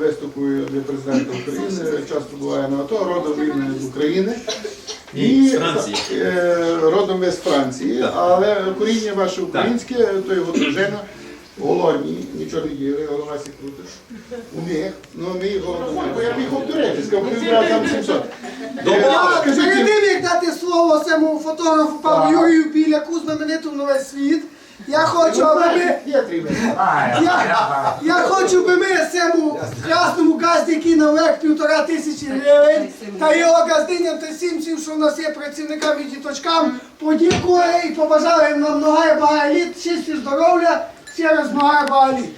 виступою для президента України, часто буває на АТО, родом він з України. Ні, з Франції. е, родом ви з Франції, але коріння ваше українське, то його дружина. Голодні, нічого не їли, голова сі крутиш. У них, ну ми голодні. Бо я до речі, сказав, брали там 700. Е, Перед тим, як дати слово цьому фотографу пану Юрію Біляку, знаменитому на весь світ, я хочу, аби ми... Я, я хочу, би ми цьому красному газді, який наверх півтора тисячі гривень, та його газдиням та всім всім, що в нас є працівникам і діточкам, подякували і побажали нам много багато літ, щастя, здоров'я, через много багато літ.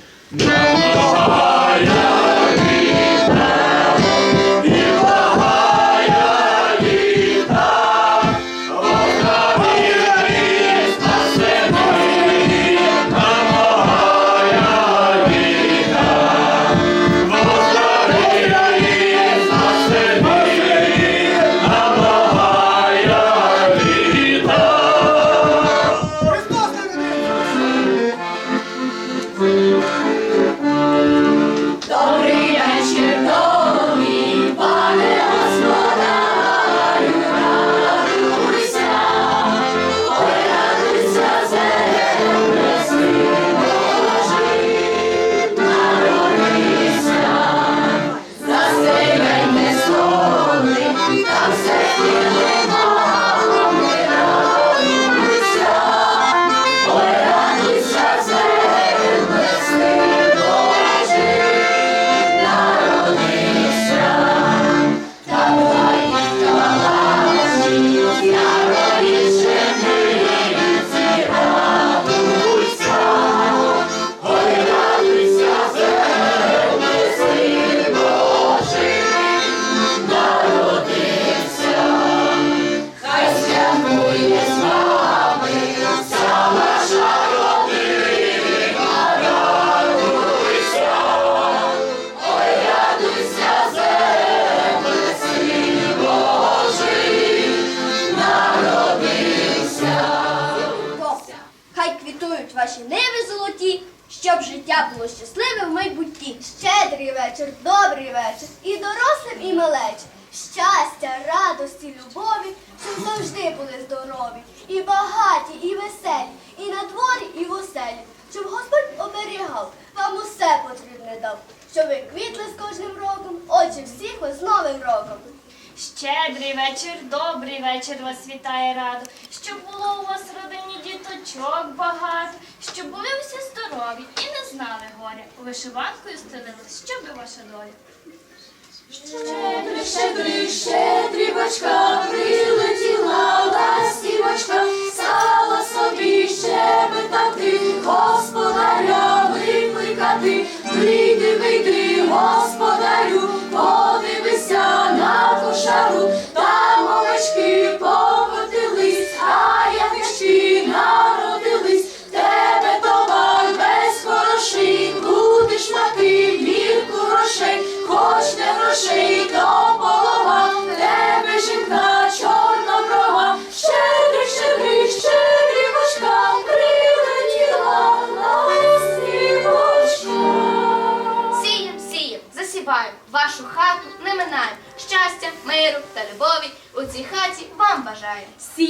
Потрібне дав, щоб ви квітли з кожним роком, очі всіх ви з Новим роком. Щедрий вечір, добрий вечір вас вітає радо, щоб було у вас родині діточок багато, щоб були всі здорові і не знали горя. Вишиванкою стелились, щоб ваша доля. Щедрий, щедрий, щедрівочка, прилетіла ластівочка, стала собі щебетати, господаря викликати, вийди, вийди, господарю, подивися на кошару, там овечки покотились, а ягнячки народились, грошей, хоч не грошей, то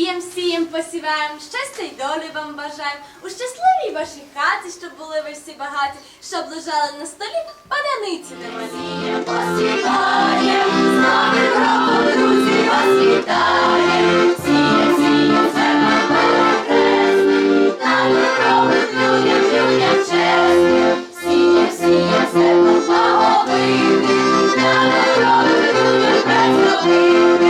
Сієм, сієм, посіваєм, щастя й долі вам бажаємо. У щасливій вашій хаті, щоб були ви всі багаті, щоб лежали на столі паляниці немалі. Посіває, з новим друзі, вас вітає. Сіє, сіє, зерно перекресне, на робить людям, людям чесне. Сіє, сіє, зерно благовите, на робить людям працьовите.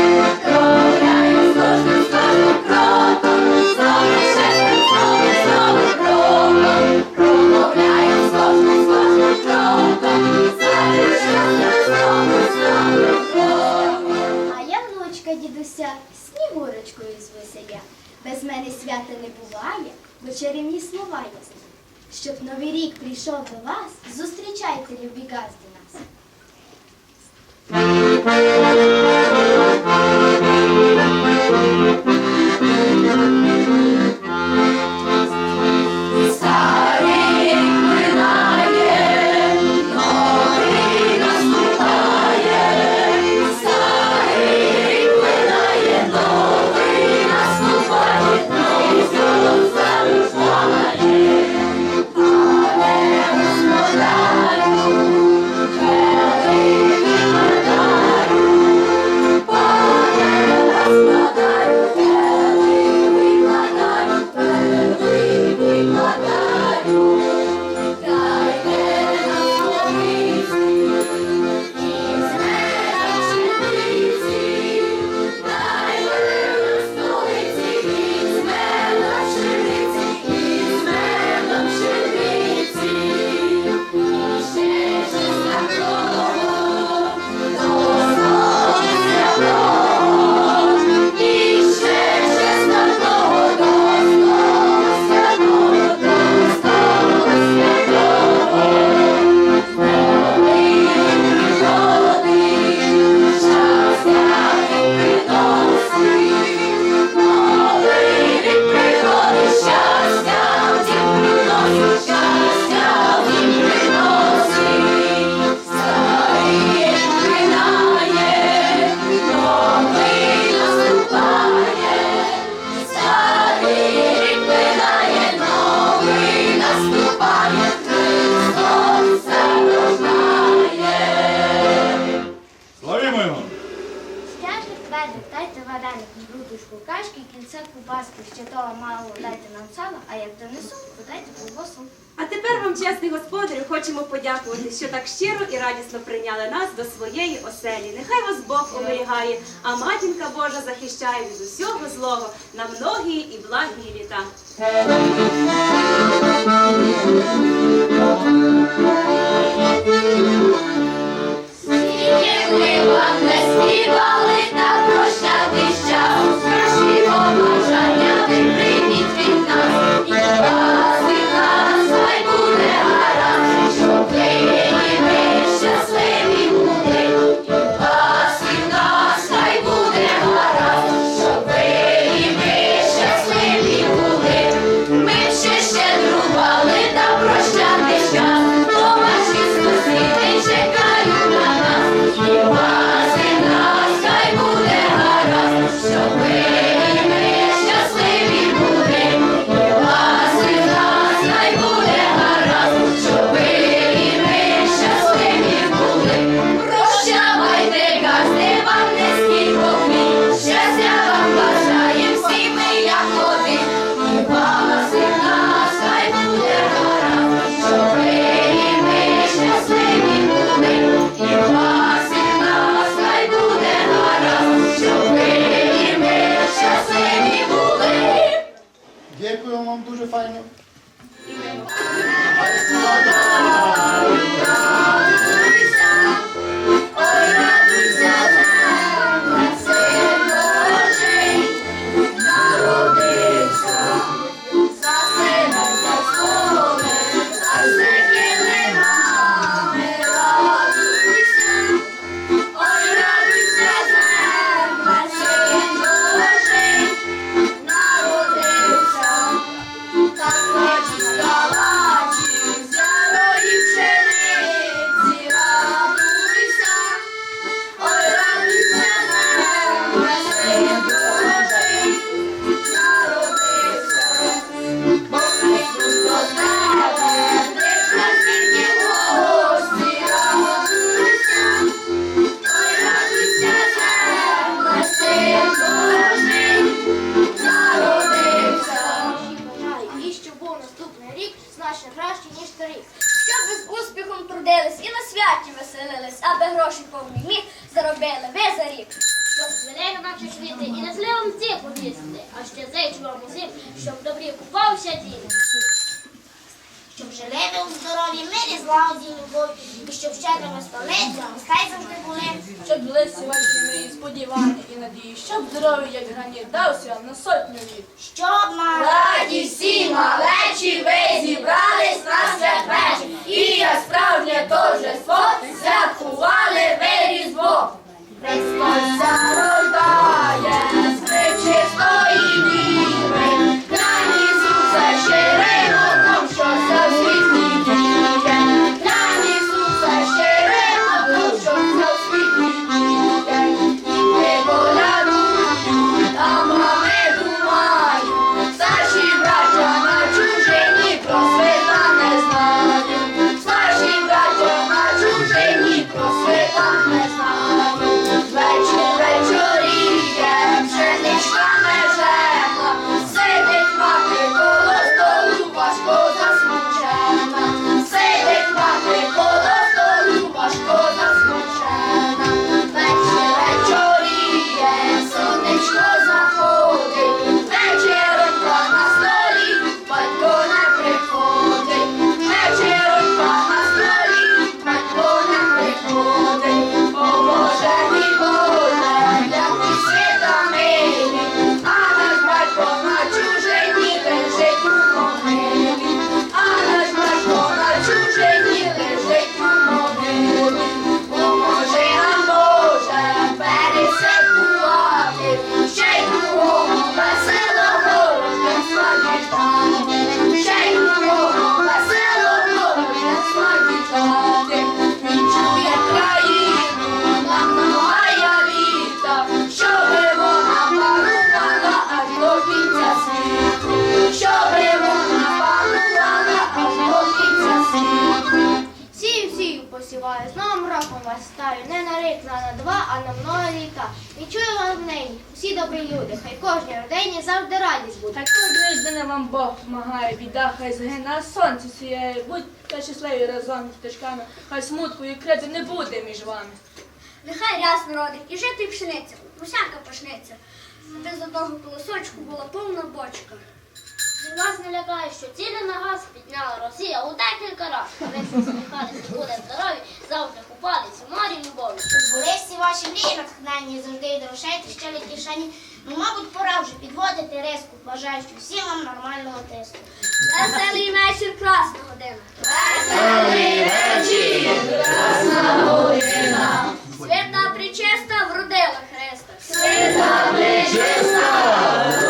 Прийшов до вас, зустрічайте, любі газди нас. спасає, а матінка Божа захищає від усього злого на многі і благі літа. На два, а на много літа. І чую вам нині, всі добрі люди, хай кожній родині завжди радість буде. Кожної дня вам Бог помагає, біда, хай згина сонце сіяє. Будьте щасливі разом з діточками, хай смутку і кризи не буде між вами. Нехай рясно родить і жити пшениця, усяка пашниця. Аби з одного колосочку була повна бочка. Від вас не лякає, що ціни на газ підняла Росія у декілька разів. Ви посміхатися, буде здорові, завжди купатися, в морі любові. Були ваші мрії натхненні, завжди й грошей тріщали кишені. Ну, мабуть, пора вже підводити риску, бажаючи всім вам нормального тиску. Веселий вечір, красна година. Свята причеста вродила Христа. Свята причеста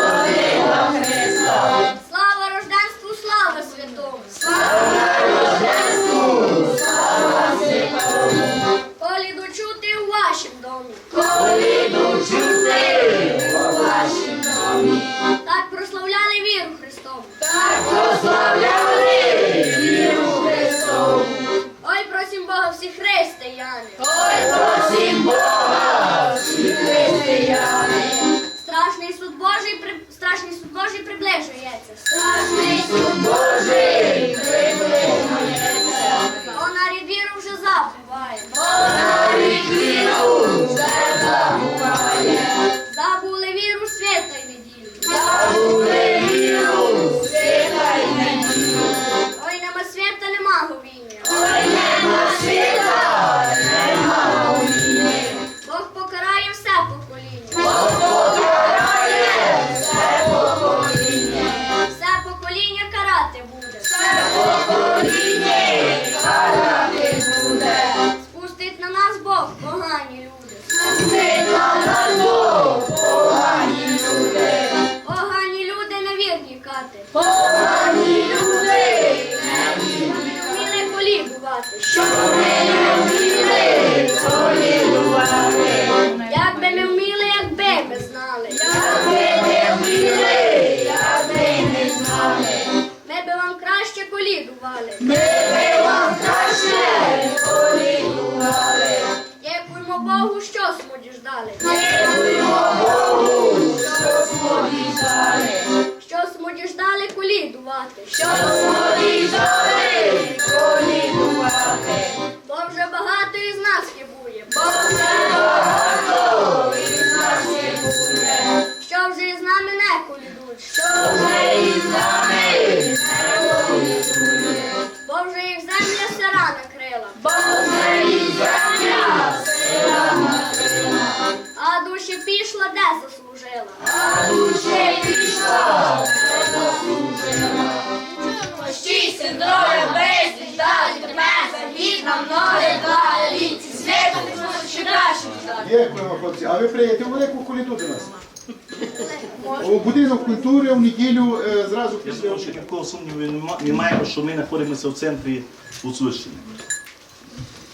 У культури в неділю е, зразу Я після думаю, що ніякого сумніву нема- немає, що ми знаходимося в центрі Гуцульщини.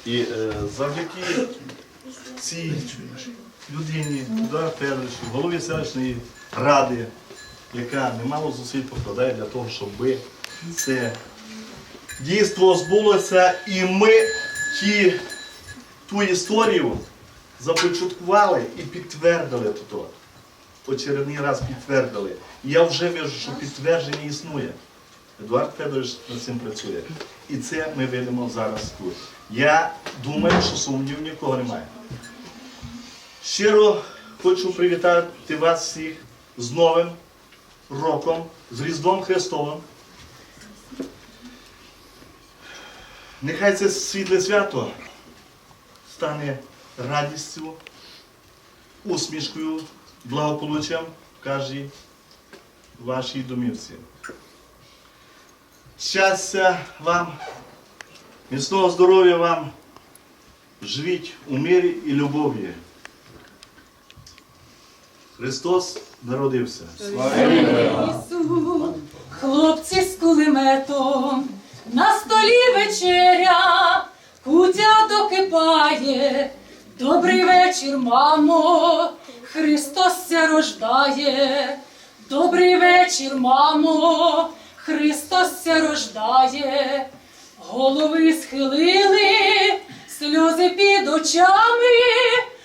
І е, завдяки цій людині, Удар Федоровичу, голові селищної ради, яка немало зусиль покладає для того, щоб це дійство збулося, і ми ті, ту історію започаткували і підтвердили тут. Очередний раз підтвердили. Я вже вижу, що підтвердження існує. Едуард Федорович над цим працює. І це ми видимо зараз тут. Я думаю, що сумнівів нікого немає. Щиро хочу привітати вас всіх з Новим роком, з Різдвом Христовим. Нехай це світле свято стане радістю, усмішкою, благополуччям в кожній вашій домівці. Щастя вам, міцного здоров'я вам, живіть у мирі і любові. Христос народився. Хлопці з кулеметом, на столі вечеря, кутя докипає. Добрий вечір, мамо, Христос ся рождає. Добрий вечір, мамо, Христос ся рождає. Голови схилили, сльози під очами.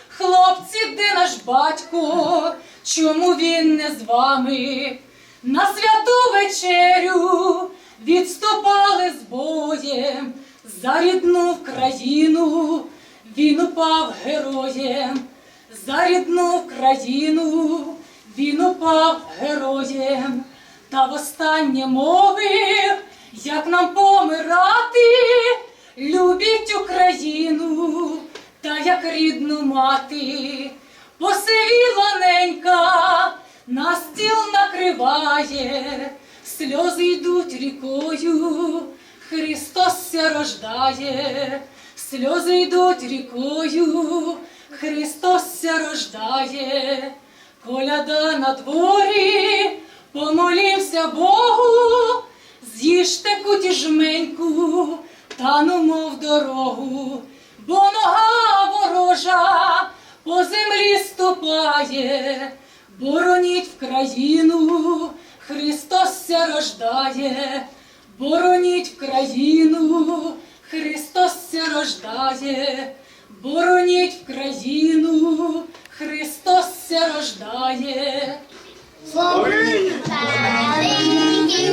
Хлопці, де наш батько? Чому він не з вами? На святу вечерю відступали з боєм за рідну країну. Він упав героєм за рідну країну. Він упав героєм. Та востаннє мовив, як нам помирати, любіть Україну та як рідну мати, посивіла ненька, на стіл накриває, сльози йдуть рікою, Христос ся рождає, сльози йдуть рікою, Христос ся рождає, коляда на дворі, помолімся Богу, з'їжте куті жменьку, та мов дорогу, бо нога ворожа по землі ступає, бороніть в країну, Христос ся рождає, бороніть в країну, Христос ся рождає, бороніть в країну, Христос ся рождає. Слава Україні! Великі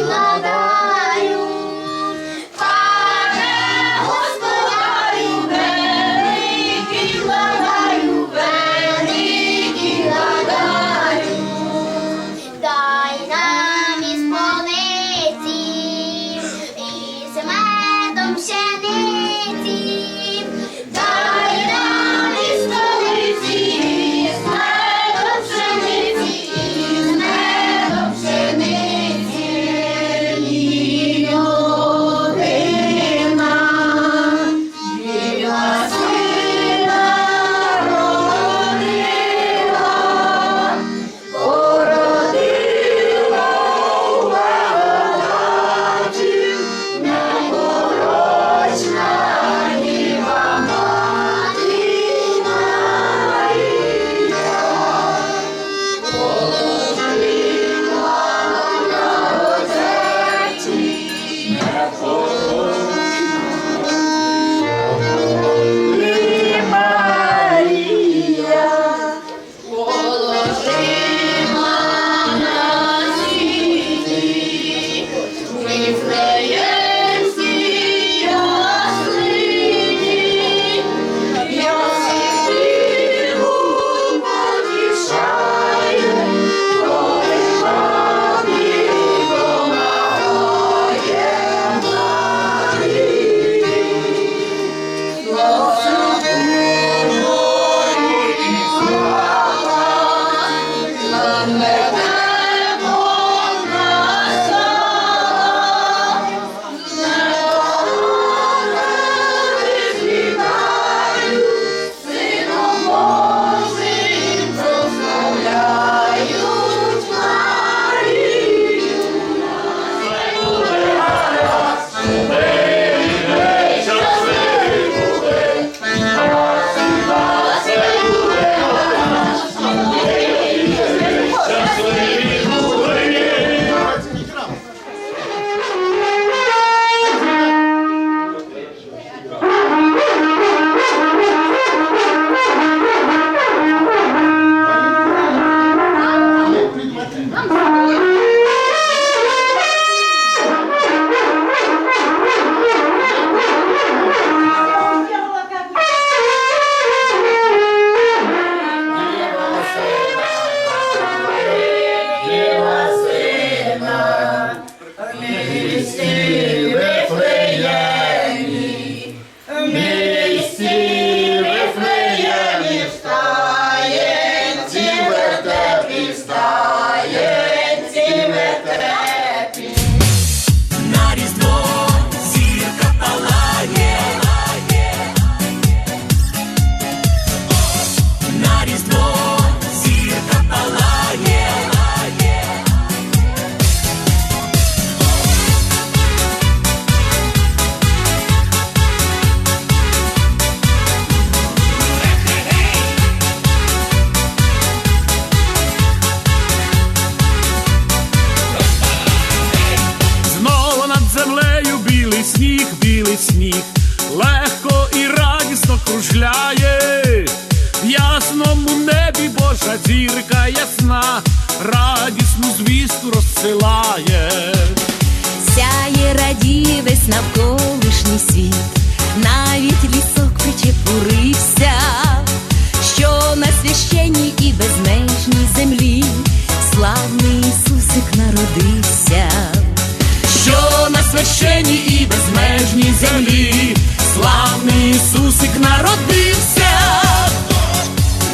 нескінченій і безмежній землі, славний Ісусик народився,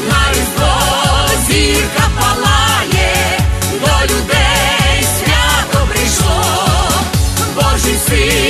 на різдво зірка палає, до людей свято прийшло, Божий син.